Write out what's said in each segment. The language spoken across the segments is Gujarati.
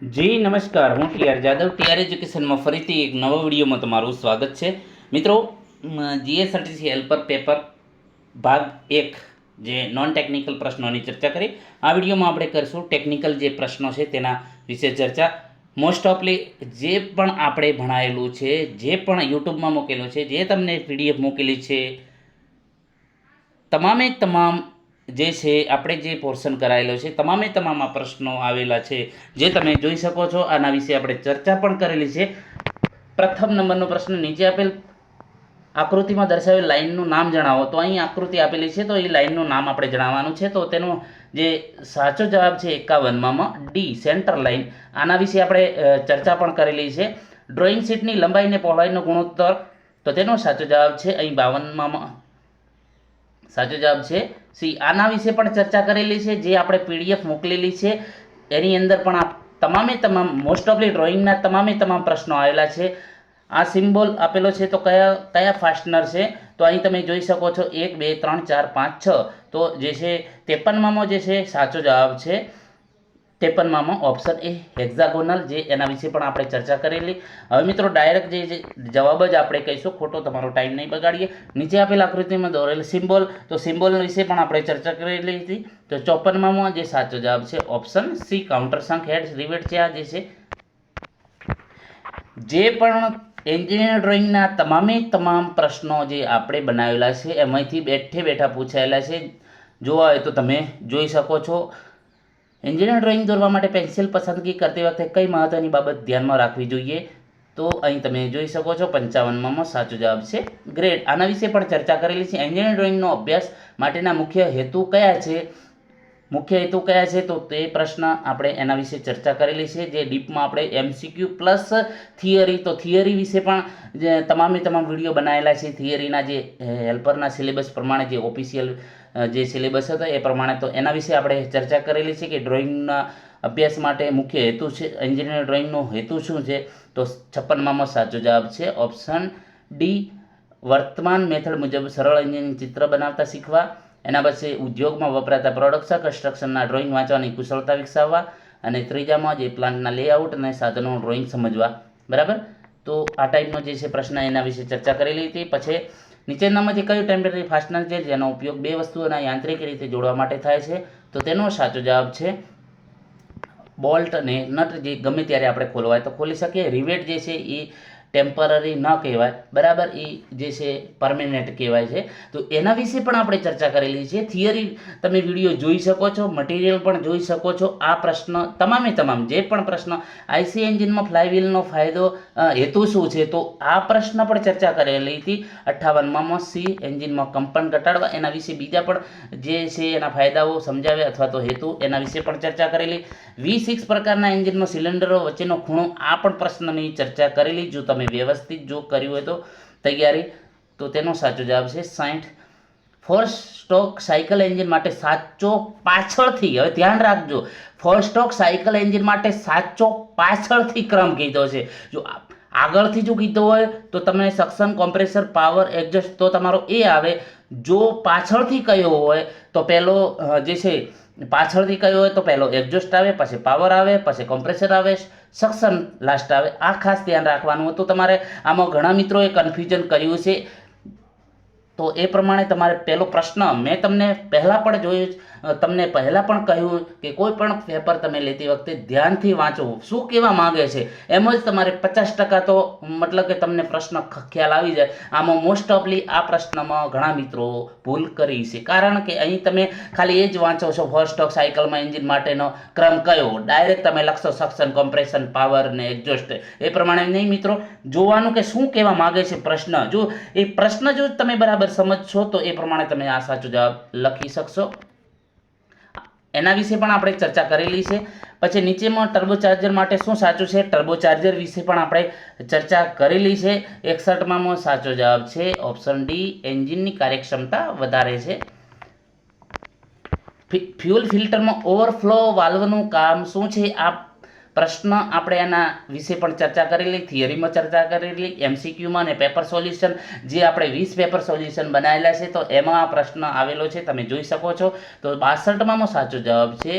જી, નમસ્કાર, હું ટીઆર જાદવ ટીઆર એજ્યુકેશનમાં ફરીથી એક નવા વિડીયોમાં તમારું સ્વાગત છે. મિત્રો જીએસઆરટીસી હેલ્પર પેપર ભાગ એક જે નોન ટેકનિકલ પ્રશ્નોની ચર્ચા કરી, આ વિડીયોમાં આપણે કરીશું ટેકનિકલ જે પ્રશ્નો છે તેના વિશે ચર્ચા. મોસ્ટ ઓફલી જે પણ આપણે ભણાયેલું છે, જે પણ યુટ્યુબમાં મૂકેલું છે, જે તમને પીડીએફ મૂકેલી છે, તમામે તમામ જે છે, આપણે જે પોર્શન કરાયેલો છે, તમામે તમામ આ પ્રશ્નો આવેલા છે. જે તમે જોઈ શકો છો, આના વિશે આપણે ચર્ચા પણ કરેલી છે. પ્રથમ નંબરનો પ્રશ્ન નીચે આપેલ આકૃતિમાં દર્શાવેલ લાઇનનું નામ જણાવો. તો અહીં આકૃતિ આપેલી છે, તો એ લાઇનનું નામ આપણે જણાવવાનું છે. તો તેનો જે સાચો જવાબ છે, એકાવનમાં ડી સેન્ટર લાઇન આના વિશે આપણે ચર્ચા પણ કરેલી છે. ડ્રોઈંગ શીટની લંબાઈ અને પહોળાઈનો ગુણોત્તર. તો તેનો સાચો જવાબ છે, અહીં બાવનમાં સાચો જવાબ છે સી આના વિશે પણ ચર્ચા કરેલી છે, જે આપણે પીડીએફ મોકલેલી છે. એની અંદર પણ આ તમામે તમામ મોસ્ટ ઓફલી ડ્રોઈંગના તમામે તમામ પ્રશ્નો આવેલા છે. આ સિમ્બોલ આપેલો છે તો કયા કયા ફાસ્ટનર છે? તો અહીં તમે જોઈ શકો છો, એક, બે, ત્રણ, ચાર, પાંચ, છ. તો જે છે, ત્રેપનમાં જે છે, સાચો જવાબ છે. ત્રેપનમાં ઓપ્શન એ હેક્ઝાગોનલ જે એના વિશે પણ આપણે ચર્ચા કરેલી. હવે મિત્રો ડાયરેક્ટ જે જવાબ જ આપણે કહીશું. ખોટો તમારો ટાઈમ નહીં બગાડીએ. નીચે આપેલ આકૃતિમાં દોરેલ સિમ્બોલ તો સિમ્બોલ વિશે પણ આપણે ચર્ચા કરેલી હતી. તો ચોપનમાં જે સાચો જવાબ છે option C counter sunk head rivet છે. આ જે છે, જે પણ એન્જિનિયર ડ્રોઈંગના તમામે તમામ પ્રશ્નો જે આપણે બનાવેલા છે, એમાંથી બેઠે બેઠા પૂછાયેલા છે. જોવા હોય તો તમે જોઈ શકો છો. એન્જિનિયર ડ્રોઈંગ દોરવા માટે પેન્સિલ પસંદગી કરતી વખતે કઈ મહત્વની બાબત ધ્યાનમાં રાખવી જોઈએ? તો અહીં તમે જોઈ શકો છો, પંચાવનમાં સાચો જવાબ છે ગ્રેડ. આના વિશે પણ ચર્ચા કરેલી છે. એન્જિનિયર ડ્રોઈંગનો અભ્યાસ માટેના મુખ્ય હેતુ કયા છે? મુખ્ય હેતુ કયા છે? તો તે પ્રશ્ન આપણે એના વિશે ચર્ચા કરેલી છે, જે ડીપમાં આપણે એમસીક્યુ પ્લસ થિયરી. તો થિયરી વિશે પણ જે તમામે તમામ વીડિયો બનાવેલા છે. થિયરીના જે હેલ્પરના સિલેબસ પ્રમાણે જે ઓફિશિયલ જે સિલેબસ હતા એ પ્રમાણે તો એના વિશે આપણે ચર્ચા કરેલી છે કે ડ્રોઈંગના અભ્યાસ માટે મુખ્ય હેતુ છે એન્જિનિયર ડ્રોઈંગનો હેતુ શું છે? તો છપ્પનમાં સાચો જવાબ છે ઓપ્શન ડી, વર્તમાન મેથડ મુજબ સરળ એન્જિનિયરિંગ ચિત્ર બનાવતા શીખવા, એના પછી ઉદ્યોગમાં વપરાતા પ્રોડક્શન કન્સ્ટ્રક્શનના ડ્રોઈંગ વાંચવાની કુશળતા વિકસાવવા, અને ત્રીજામાં જે પ્લાન્ટના લેઆઉટ અને સાધનો ડ્રોઈંગ સમજવા. બરાબર? તો આ ટાઈપનો જે છે પ્રશ્ન એના વિશે ચર્ચા કરેલી હતી. પછી નીચેનામાંથી કયું ટેમ્પરરી ફાસ્ટનર છે, જેનો ઉપયોગ બે વસ્તુઓના યાંત્રિક રીતે જોડવા માટે થાય છે, તો તેનો સાચો જવાબ છે બોલ્ટ અને નટ જે ગમે ત્યારે આપણે ખોલવાય તો ખોલી શકીએ. રિવેટ જે છે, એ ટેમ્પરરી ન કહેવાય, બરાબર? એ જે છે પરમેનન્ટ કહેવાય છે. તો એના વિશે પણ આપણે ચર્ચા કરેલી છે. થિયરી તમે વીડિયો જોઈ શકો છો મટીરિયલ પણ જોઈ શકો છો. આ પ્રશ્ન તમામે તમામ, જે પણ પ્રશ્ન આઈસી એન્જિનમાં ફ્લાયવ્હીલનો ફાયદો હેતુ શું છે? તો આ પ્રશ્ન પણ ચર્ચા કરેલી હતી અઠ્ઠાવનમાં સી એન્જિનમાં કંપન ઘટાડવા. એના વિશે બીજા પણ જે છે, એના ફાયદાઓ સમજાવ્યા અથવા તો હેતુ એના વિશે પણ ચર્ચા કરેલી. વી સિક્સ પ્રકારના એન્જિનનો સિલિન્ડરો વચ્ચેનો ખૂણો, આ પણ પ્રશ્નની ચર્ચા કરેલી. જો તમે વ્યવસ્થિત જો કર્યું હોય તો તૈયારી, તો તેનો સાચો જવાબ છે સાઠ ફોર સ્ટોક સાયકલ એન્જિન માટે સાચો પાછળથી, હવે ધ્યાન રાખજો. ફોર સ્ટોક સાયકલ એન્જિન માટે સાચો પાછળથી ક્રમ કીધો છે. જો આગળથી જો કીધો હોય તો તમને સક્શન કોમ્પ્રેસર પાવર એડજસ્ટ તો તમારો એ આવે. જો પાછળથી કયો હોય, તો પહેલો જે છે, પાછળથી કયો હોય, તો પહેલો એક્ઝોસ્ટ આવે, પછી પાવર આવે, પછી કોમ્પ્રેસર આવે, સક્શન લાસ્ટ આવે. આ ખાસ ધ્યાન રાખવાનું હતું. તમારે આમાં ઘણા મિત્રોએ કન્ફ્યુઝન કર્યું છે. તો એ પ્રમાણે તમારે પહેલો પ્રશ્ન મેં તમને પહેલાં પણ જોયું તમને પહેલાં પણ કહ્યું કે કોઈ પણ પેપર તમે લેતી વખતે ધ્યાનથી વાંચો. શું કહેવા માગે છે? એમ જ તમારે પચાસ ટકા તો મતલબ કે તમને પ્રશ્ન ખ્યાલ આવી જાય. આમાં મોસ્ટ ઓફલી આ પ્રશ્નમાં ઘણા મિત્રો ભૂલ કરી છે. કારણ કે અહીં તમે ખાલી એ જ વાંચો છો ફર્સ્ટ ઓફ સાયકલમાં એન્જિન માટેનો ક્રમ કયો? ડાયરેક્ટ તમે લખશો સક્શન કોમ્પ્રેશન પાવર ને એક્ઝોસ્ટ એ પ્રમાણે નહીં મિત્રો, જોવાનું કે શું કહેવા માગે છે પ્રશ્ન? જો એ પ્રશ્ન જો તમે બરાબર સમજશો તો એ પ્રમાણે તમે આ સાચો જવાબ લખી શકશો. એના વિશે પણ આપણે ચર્ચા કરેલી છે. પછી નીચેમાં ટર્બોચાર્જર માટે શું સાચું છે? ટર્બોચાર્જર વિશે પણ આપણે ચર્ચા કરેલી છે. એકસઠમાં સાચો જવાબ છે. ઓપ્શન ડી, એન્જિનની કાર્યક્ષમતા વધારે છે. ફ્યુઅલ ફિલ્ટરમાં ઓવરફ્લો વાલ્વનું કામ શું છે? આ પ્રશ્ન આપણે એના વિશે પણ ચર્ચા કરેલી, થિયરીમાં ચર્ચા કરેલી, એમસીક્યુમાં અને પેપર સોલ્યુશન. જે આપણે વીસ પેપર સોલ્યુશન બનાવેલા છે, તો એમાં આ પ્રશ્ન આવેલો છે, તમે જોઈ શકો છો. તો બાસઠમાં સાચો જવાબ છે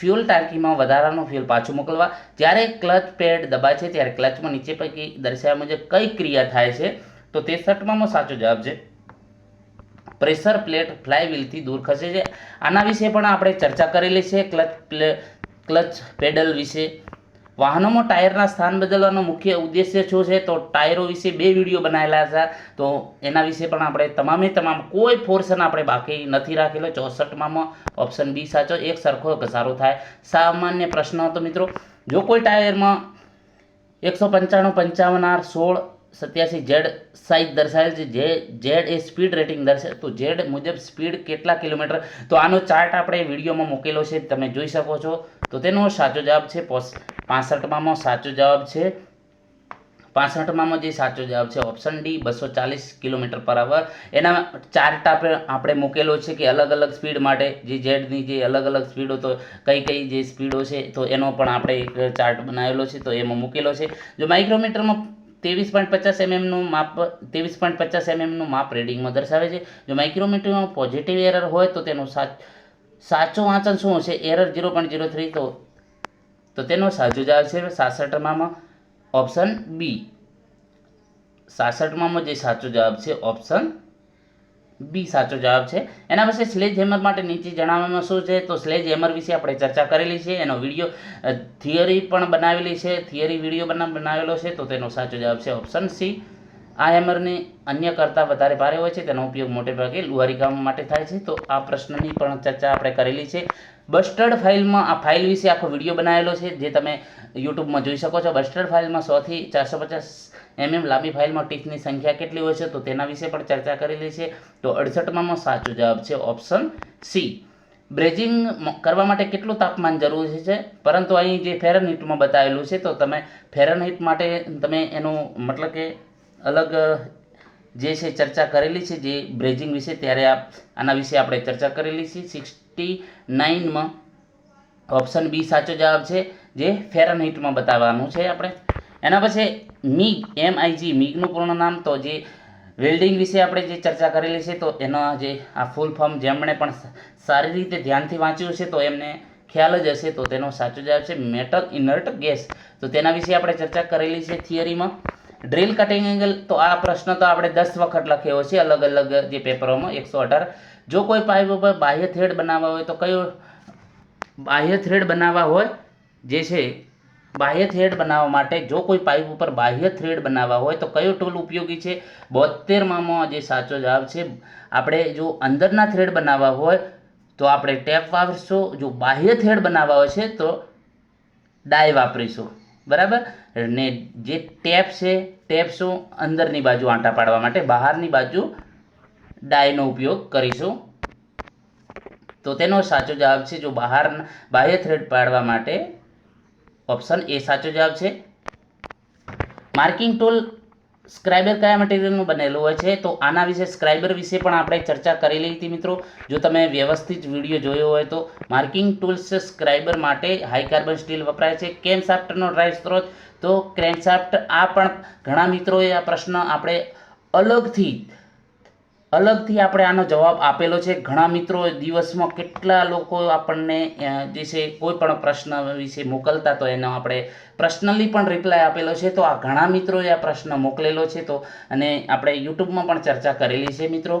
ફ્યુલ ટાંકીમાં વધારાનું ફ્યુલ પાછું મોકલવા. જ્યારે ક્લચ પેડ દબાય છે, ત્યારે ક્લચમાં નીચે પૈકી દર્શાવ્યા મુજબ કઈ ક્રિયા થાય છે, તો તેસઠમાં સાચો જવાબ છે, પ્રેશર પ્લેટ ફ્લાય વ્હીલથી દૂર ખસે છે. આના વિશે પણ આપણે ચર્ચા કરેલી છે, ક્લચ પ્લે, ક્લચ પેડલ વિશે. વાહનોમાં ટાયરના સ્થાન બદલવાનો મુખ્ય ઉદ્દેશ્ય શું છે? તો ટાયરો વિશે બે વીડિયો બનાવેલા હતા તો એના વિશે પણ આપણે તમામે તમામ કોઈ પોર્શન આપણે બાકી નથી રાખેલો. ચોસઠમાં ઓપ્શન બી સાચો, એક સરખો ઘસારો થાય. સામાન્ય પ્રશ્ન હતો મિત્રો, જો કોઈ ટાયરમાં એકસો પંચાણું, પંચાવન આર સોળ સત્યાસી ઝેડ સાઇઝ દર્શાવેલ છે, જે ઝેડ એ સ્પીડ રેટિંગ દર્શાવે તો ઝેડ મુજબ સ્પીડ કેટલા કિલોમીટર? તો આનો ચાર્ટ આપણે વિડીયોમાં મૂકેલો છે, તમે જોઈ શકો છો. તો તેનો સાચો જવાબ છે પાસઠમાં સાચો જવાબ છે. પાસઠમાં જે સાચો જવાબ છે, ઓપ્શન ડી, બસો ચાલીસ કિલોમીટર પર આવર એના ચાર્ટ આપણે આપણે મૂકેલો છે કે અલગ અલગ સ્પીડ માટે જે જેડની જે અલગ અલગ સ્પીડો તો કઈ કઈ જે સ્પીડો છે, તો એનો પણ આપણે એક ચાર્ટ બનાવેલો છે, તો એમાં મૂકેલો છે. જો માઇક્રોમીટરમાં ત્રેવીસ પોઈન્ટ પચાસ એમએમનું માપ, ત્રેવીસ પોઈન્ટ પચાસ એમએમનું માપ રીડિંગમાં દર્શાવે છે. જો માઇક્રોમીટરમાં પોઝિટિવ એરર હોય તો તેનું સાચ સાચો વાંચન શું હશે? Error zero point zero three તો તો તેનો સાચો જવાબ છે સાસઠમાં ઓપ્શન બી સાસઠમાં જે સાચો જવાબ છે ઓપ્શન બી સાચો જવાબ છે. એના પછી સ્લેજ હેમર માટે નીચે જણાવવામાં શું છે? તો સ્લેજ હેમર વિશે આપણે ચર્ચા કરેલી છે, એનો વીડિયો થિયરી પણ બનાવેલી છે થિયરી વીડિયો બના બનાવેલો છે, તો તેનો સાચો જવાબ છે ઓપ્શન સી આ હેમરની અન્ય કરતાં વધારે ભારે હોય છે, તેનો ઉપયોગ મોટે ભાગે લુહારી કામ માટે થાય છે. તો આ પ્રશ્નની પણ ચર્ચા આપણે કરેલી છે. બસ્ટર્ડ ફાઇલમાં આ ફાઇલ વિશે આખો વીડિયો બનાવેલો છે, જે તમે યુટ્યુબમાં જોઈ શકો છો. બસ્ટર્ડ ફાઇલમાં સોથી ચારસો પચાસ એમએમ લાંબી ફાઇલમાં ટીકની સંખ્યા કેટલી હોય છે, તો તેના વિશે પણ ચર્ચા કરેલી છે. તો અડસઠમાં સાચો જવાબ છે ઓપ્શન સી. બ્રેજિંગ કરવા માટે કેટલું તાપમાન જરૂરી છે? પરંતુ અહીં જે ફેરનહીટમાં બતાવેલું છે, તો તમે ફેરનહીટ માટે તમે એનું મતલબ કે અલગ જે છે ચર્ચા કરેલી છે, જે બ્રેજિંગ વિશે ત્યારે આ આના વિશે આપણે ચર્ચા કરેલી છે. સિક્સટી નાઇનમાં ઓપ્શન બી સાચો જવાબ છે, જે ફેરનહીટમાં બતાવવાનું છે આપણે. એના પછી મીગ એમ આઈજી મીગનું પૂર્ણ નામ, તો જે વેલ્ડિંગ વિશે આપણે જે ચર્ચા કરેલી છે, તો એનો જે આ ફૂલ ફોર્મ જેમણે પણ સારી રીતે ધ્યાનથી વાંચ્યું છે, તો એમને ખ્યાલ જ હશે, તો તેનો સાચો જવાબ છે મેટલ ઇનર્ટ ગેસ તો તેના વિશે આપણે ચર્ચા કરેલી છે થિયરીમાં ડ્રીલ કટિંગ એંગલ તો આ પ્રશ્ન તો આપણે દસ વખત લખ્યો છે, અલગ અલગ જે પેપરોમાં એકસો અઢાર. જો કોઈ પાઇપ ઉપર બાહ્ય થ્રેડ બનાવવા હોય, તો કયો બાહ્ય થ્રેડ બનાવવા હોય? જે છે, બાહ્ય થ્રેડ બનાવવા માટે જો કોઈ પાઇપ ઉપર બાહ્ય થ્રેડ બનાવવા હોય, તો કયો ટૂલ ઉપયોગી છે? બોતેરમાં જે સાચો જવાબ છે, આપણે જો અંદરના થ્રેડ બનાવવા હોય, તો આપણે ટેપ વાપરીશું. જો બાહ્ય થ્રેડ બનાવવા હોય છે, તો ડાય વાપરીશું. બરાબર? ને જે ટેપ છે, ટેપ શું? અંદરની બાજુ આંટા પાડવા માટે. બહારની બાજુ ડાયનો ઉપયોગ કરીશું. તો તેનો સાચો જવાબ છે, જો બહાર, બાહ્ય થ્રેડ પાડવા માટે ઓપ્શન એ સાચો જવાબ છે. માર્કિંગ ટૂલ સ્ક્રાઇબર કયા મટીરિયલનું બનેલું હોય છે? તો આના વિશે સ્ક્રાઇબર વિશે પણ આપણે ચર્ચા કરેલી હતી મિત્રો. જો તમે વ્યવસ્થિત વીડિયો જોયો હોય તો માર્કિંગ ટૂલ્સ સ્ક્રાઇબર માટે હાઈ કાર્બન સ્ટીલ વપરાય છે. કેમ સાફ્ટનો ડ્રાઈવ સ્ત્રોત. તો ક્રેનશાફ્ટ આ પણ ઘણા મિત્રોએ આ પ્રશ્ન આપણે અલગથી અલગથી આપણે આનો જવાબ આપેલો છે. ઘણા મિત્રો દિવસમાં કેટલા લોકો આપણને જે છે, કોઈ પણ પ્રશ્ન વિશે મોકલતા તો એનો આપણે પર્સનલી પણ રિપ્લાય આપેલો છે. તો આ ઘણા મિત્રોએ આ પ્રશ્ન મોકલેલો છે તો, અને આપણે યુટ્યુબમાં પણ ચર્ચા કરેલી છે મિત્રો.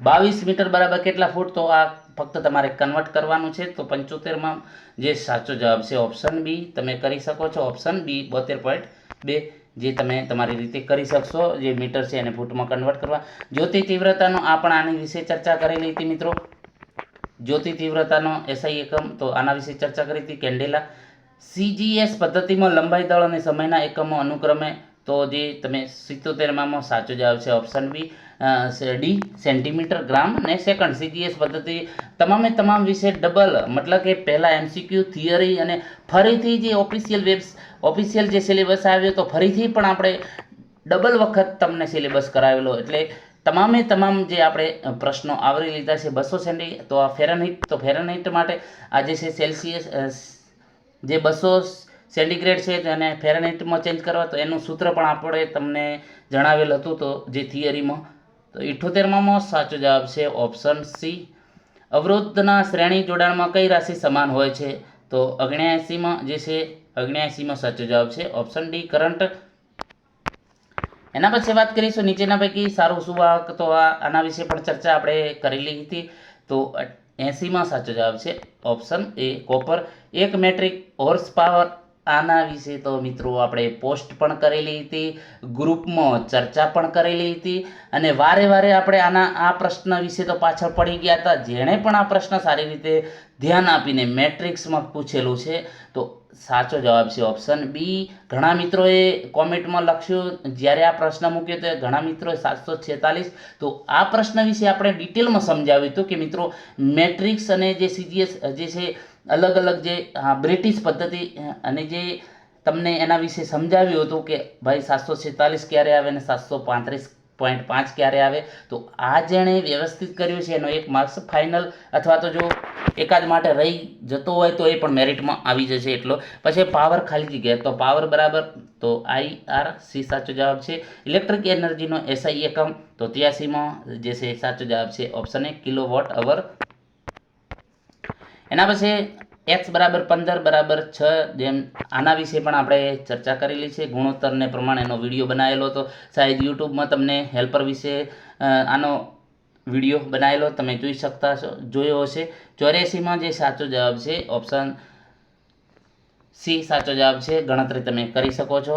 બાવીસ મીટર બરાબર કેટલા ફૂટ? તો આ ફક્ત તમારે કન્વર્ટ કરવાનું છે. તો પંચોતેરમાં જે સાચો જવાબ છે ઓપ્શન બી તમે કરી શકો છો ઓપ્શન બી બોતેર પોઈન્ટ બે. જે તમે તમારી રીતે કરી શકશો, જે મીટર છે એને ફૂટમાં કન્વર્ટ કરવા. જ્યોતિ તીવ્રતાનો આ પણ આની વિશે ચર્ચા કરેલી હતી મિત્રો. જ્યોતિ તીવ્રતાનો એસઆઈ એકમ, તો આના વિશે ચર્ચા કરી હતી કેન્ડેલા. સીજીએસ પદ્ધતિમાં લંબાઈ દળ અને સમયના એકમો અનુક્રમે, તો જે તમે સિત્તોતેરમાં સાચો જવાબ છે option B D, centimetre, gram ને સેકન્ડ. સીજીએસ પદ્ધતિ તમામે તમામ વિશે ડબલ, મતલબ કે પહેલાં એમસીક્યુ થિયરી અને ફરીથી જે ઓફિશિયલ વેબ્સ ઓફિશિયલ જે સિલેબસ આવ્યો તો ફરીથી પણ આપણે ડબલ વખત તમને સિલેબસ કરાવેલો. એટલે તમામે તમામ જે આપણે પ્રશ્નો આવરી લીધા છે બસો સેન્ટી તો આ ફેરનહીટ તો ફેરનહીટ માટે આ જે છે સેલ્સિયસ જે બસો સેન્ટીગ્રેડ છે તેને ફેરનહીટમાં ચેન્જ કરવા, તો એનું સૂત્ર પણ આપણે તમને જણાવેલ હતું, તો જે થિયરીમાં. તો ઇઠ્ઠોતેરમાં સાચો જવાબ છે ઓપ્શન સી. અવરોધના શ્રેણી જોડાણમાં કઈ રાશિ સમાન હોય છે? તો અગ્નેયાસીમાં જે છે અગ્નેયાસીમાં સાચો જવાબ છે ઓપ્શન ડી કરંટ એના પછી વાત કરીશું નીચેના પૈકી સારું સુવાહક તો આ, આના વિશે પણ ચર્ચા આપણે કરેલી હતી. તો એંસીમાં સાચો જવાબ છે ઓપ્શન એ કોપર એક મેટ્રિક હોર્સ પાવર આના વિશે તો મિત્રો આપણે પોસ્ટ પણ કરેલી હતી ગ્રુપમાં ચર્ચા પણ કરેલી હતી. અને વારે વારે આપણે આના, આ પ્રશ્ન વિશે તો પાછળ પડી ગયા હતા. જેણે પણ આ પ્રશ્ન સારી રીતે ધ્યાન આપીને મેટ્રિક્સમાં પૂછેલું છે. તો સાચો જવાબ છે ઓપ્શન બી ઘણા મિત્રોએ કોમેન્ટમાં લખ્યું, જ્યારે આ પ્રશ્ન મૂક્યો તો ઘણા મિત્રોએ સાતસો છેતાલીસ. તો આ પ્રશ્ન વિશે આપણે ડિટેલમાં સમજાવ્યું હતું કે મિત્રો, મેટ્રિક્સ અને જે સીજીએસ જે છે, અલગ અલગ જે બ્રિટિશ પદ્ધતિ, અને જે તમને એના વિશે સમજાવ્યું હતું કે ભાઈ સાતસો છેતાલીસ ક્યારે આવે અને સાતસો પાંત્રીસ પોઈન્ટ પાંચ ક્યારે આવે? તો આ જેણે વ્યવસ્થિત કર્યું છે, એનો એક માર્ક્સ ફાઇનલ અથવા તો જો એકાદ માટે રહી જતો હોય તો એ પણ મેરિટમાં આવી જશે એટલો. પછી પાવર ખાલી જગ્યા તો પાવર બરાબર, તો આઈ આર સી સાચો જવાબ છે. ઇલેક્ટ્રિક એનર્જીનો એસઆઈ એકમ, તો ત્યાસીમાં જે છે સાચો જવાબ છે option A kilowatt hour એના પછી એક્સ બરાબર પંદર બરાબર છ જેમ આના વિશે પણ આપણે ચર્ચા કરેલી છે. ગુણોત્તરને પ્રમાણેનો વીડિયો બનાવેલો હતો. સાહેબ, યુટ્યુબમાં તમને હેલ્પર વિશે આનો વીડિયો બનાવેલો તમે જોઈ શકતા જોયો હશે. ચોર્યાસીમાં જે સાચો જવાબ છે, ઓપ્શન સી સાચો જવાબ છે. ગણતરી તમે કરી શકો છો.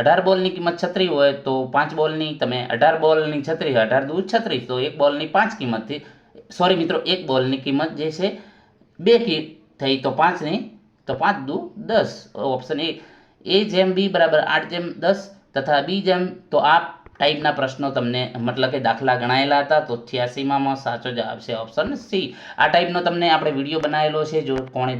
અઢાર બોલની કિંમત છત્રી હોય તો પાંચ બોલની, તમે અઢાર બોલની છત્રી અઢાર દૂધ છત્રીસ તો એક બોલની પાંચ કિંમતથી, સોરી મિત્રો, એક બોલની કિંમત જે છે, બે થઈ તો પાંચ નહીં, તો પાંચ દુ દસ. ઓપ્શન એ એ જેમ બી બરાબર આઠ જેમ દસ તથા બી જેમ, તો આ ટાઈપના પ્રશ્નો તમને મતલબ કે દાખલા ગણાયેલા હતા, તો છ્યાસીમાં સાચો જવાબ છે ઓપ્શન સી. આ ટાઈપનો તમને આપણે વીડિયો બનાવેલો છે, જો કોણે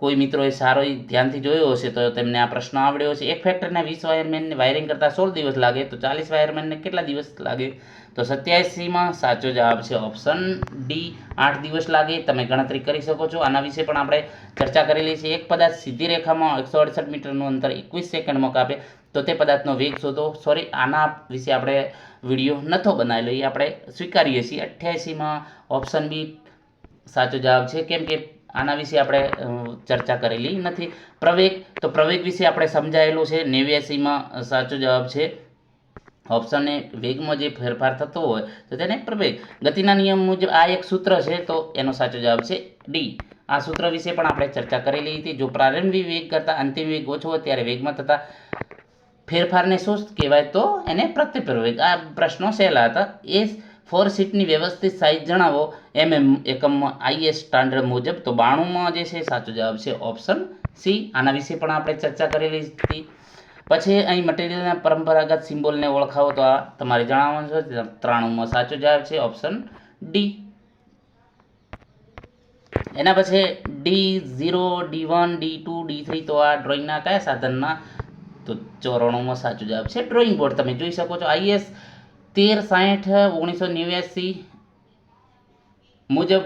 કોઈ મિત્રોએ સારો ધ્યાનથી જોયો હશે તો તેમને આ પ્રશ્ન આવડ્યો હશે. એક ફેક્ટરીના વીસ વાયરમેનને વાયરિંગ કરતાં સોળ દિવસ લાગે, તો ચાલીસ વાયરમેનને કેટલા દિવસ લાગે? તો સત્યાસીમાં સાચો જવાબ છે ઓપ્શન ડી આઠ દિવસ લાગે. તમે ગણતરી કરી શકો છો. આના વિશે પણ આપણે ચર્ચા કરેલી છે. એક પદાર્થ સીધી રેખામાં એકસો અડસઠ મીટરનું અંતર એકવીસ સેકન્ડમાં કાપે તો તે પદાર્થનો વેગ શોધો. સોરી આના વિશે આપણે વીડિયો નથો બનાવેલો. એ આપણે સ્વીકારીએ છીએ. અઠ્યાસીમાં ઓપ્શન બી સાચો જવાબ છે. કેમ કે આના વિશે આપણે ચર્ચા કરેલી નથી. પ્રવેગ, તો પ્રવેગ વિશે આપણે સમજાયેલું છે. નેવ્યાસીમાં સાચો જવાબ છે. ઓપ્શન એ, વેગમાં જે ફેરફાર થતો હોય, તો તેને પ્રવેગ. ગતિના નિયમ મુજબ આ એક સૂત્ર છે, તો એનો સાચો જવાબ છે ડી આ સૂત્ર વિશે પણ આપણે ચર્ચા કરેલી હતી. જો પ્રારંભિક વેગ કરતાં અંતિમ વેગ ઓછો હોય, ત્યારે વેગમાં થતા ફેરફારને શું કહેવાય? તો એને પ્રત્યે પ્રવેગ. આ પ્રશ્નો સહેલા હતા. એ ફોર સીટની વ્યવસ્થિત સાઇઝ જણાવો. એમ એમ એકમમાં આઈએસ સ્ટાન્ડર્ડ મુજબ તો બાણુંમાં જે છે સાચો જવાબ છે ઓપ્શન સી આના વિશે પણ આપણે ચર્ચા કરેલી હતી. પછી અહીં મટીરિયલના પરંપરાગત સિમ્બોલને ઓળખાવો તો આ તમારે જણાવવાનું છે. ત્રાણુંમાં સાચો જવાબ છે ઓપ્શન ડી એના પછી D zero D one D two D three તો આ ડ્રોઈંગના કયા સાધનના? તો ચોરાણુંમાં સાચો જવાબ છે ડ્રોઈંગ બોર્ડ તમે જોઈ શકો છો આઈએસ તેર સાઠ, ઓગણીસો નેવ્યાસી મુજબ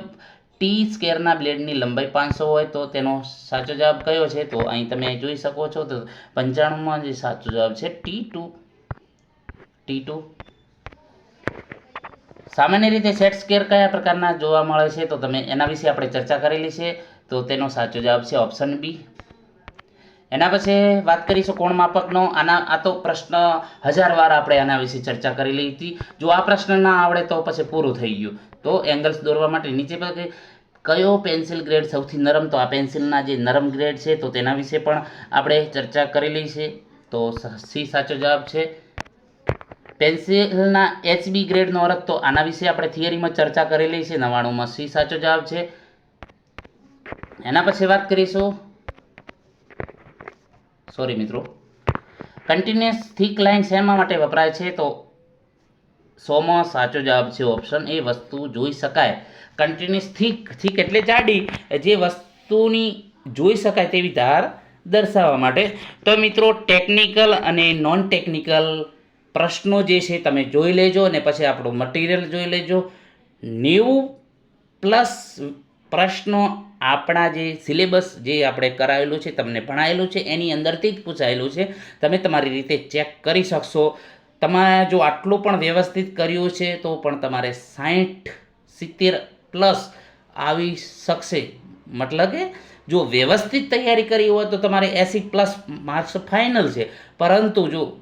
ટી સ્કેરના બ્લેડની લંબાઈ પાંચસો હોય તો તેનો સાચો જવાબ કયો છે? તો અહીં તમે જોઈ શકો છો તો પંચાણુંમાં જે સાચો જવાબ છે ટી ટુ ટી ટુ સામાન્ય રીતે સેટ સ્કેર કયા પ્રકારના જોવા મળે છે? તો તમે એના વિશે આપણે ચર્ચા કરેલી છે. તો તેનો સાચો જવાબ છે ઓપ્શન બી એના પછી વાત કરીશું કોણ માપકનો? આના, આ તો પ્રશ્ન હજાર વાર આપણે આના વિશે ચર્ચા કરેલી હતી. જો આ પ્રશ્ન ના આવડે તો પછી પૂરું થઈ ગયું. તો એંગલ્સ દોરવા માટે નીચે કયો પેન્સિલ ગ્રેડ સૌથી નરમ? તો આ પેન્સિલના જે નરમ ગ્રેડ છે, તો તેના વિશે પણ આપણે ચર્ચા કરેલી છે. તો સી સાચો જવાબ છે. પેન્સિલના એચબી ગ્રેડનો અર્થ, તો આના વિશે આપણે થિયરીમાં ચર્ચા કરેલી છે. નવાણુંમાં સી સાચો જવાબ છે. એના પછી વાત કરીશું સોરી મિત્રો. કન્ટિન્યુઅસ થીક લાઇન શેમાં માટે વપરાય છે? તો સોમાં સાચો જવાબ છે ઓપ્શન એ વસ્તુ જોઈ શકાય. કન્ટિન્યુઅસ થીક થીક એટલે જાડી. જે વસ્તુની જોઈ શકાય તેવી ધાર દર્શાવવા માટે. તો મિત્રો ટેકનિકલ અને નોન ટેકનિકલ પ્રશ્નો જે છે તમે જોઈ લેજો અને પછી આપણું મટીરિયલ જોઈ લેજો. નેવું પ્લસ પ્રશ્નો આપણા જે સિલેબસ જે આપણે કરાવેલું છે, તમને ભણાયેલું છે, એની અંદરથી જ પૂછાયેલું છે. તમે તમારી રીતે ચેક કરી શકશો. તમારે જો આટલું પણ વ્યવસ્થિત કર્યું છે, તો પણ તમારે સાઠ સિત્તેર પ્લસ આવી શકશે. મતલબ કે જો વ્યવસ્થિત તૈયારી કરી હોય, તો તમારે એસી પ્લસ માર્ક્સ ફાઇનલ છે. પરંતુ જો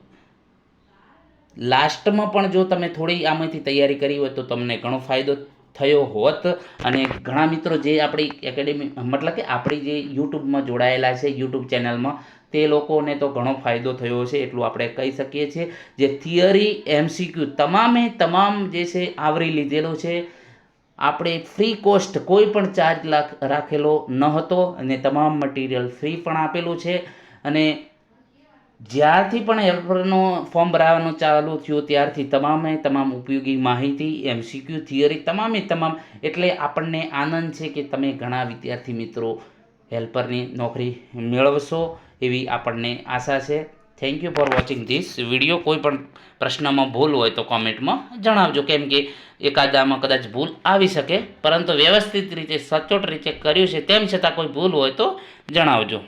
લાસ્ટમાં પણ જો તમે થોડી આમાંથી તૈયારી કરી હોય, તો તમને ઘણો ફાયદો થયો હોત અને ઘણા મિત્રો જે આપણી એકેડેમી મતલબ કે આપણી જે યુટ્યુબમાં જોડાયેલા છે, યુટ્યુબ ચેનલમાં, તે લોકોને તો ઘણો ફાયદો થયો છે એટલું આપણે કહી શકીએ છીએ. જે થિયરી એમસીક્યુ તમામે તમામ જે છે આવરી લીધેલું છે. આપણે ફ્રી કોસ્ટ કોઈ પણ ચાર્જ રાખેલો ન હતો અને તમામ મટીરિયલ ફ્રી પણ આપેલું છે. અને જ્યારથી પણ હેલ્પરનો ફોર્મ ભરાવાનું ચાલુ થયું, ત્યારથી તમામે તમામ ઉપયોગી માહિતી એમસીક્યુ થિયરી તમામે તમામ, એટલે આપણને આનંદ છે કે તમે ઘણા વિદ્યાર્થી મિત્રો હેલ્પરની નોકરી મેળવશો એવી આપણને આશા છે. Thank you for watching this video કોઈ પણ પ્રશ્નમાં ભૂલ હોય તો કોમેન્ટમાં જણાવજો. કેમ કે એકાદામાં કદાચ ભૂલ આવી શકે, પરંતુ વ્યવસ્થિત રીતે, સચોટ રીતે કર્યું છે, તેમ છતાં કોઈ ભૂલ હોય તો જણાવજો.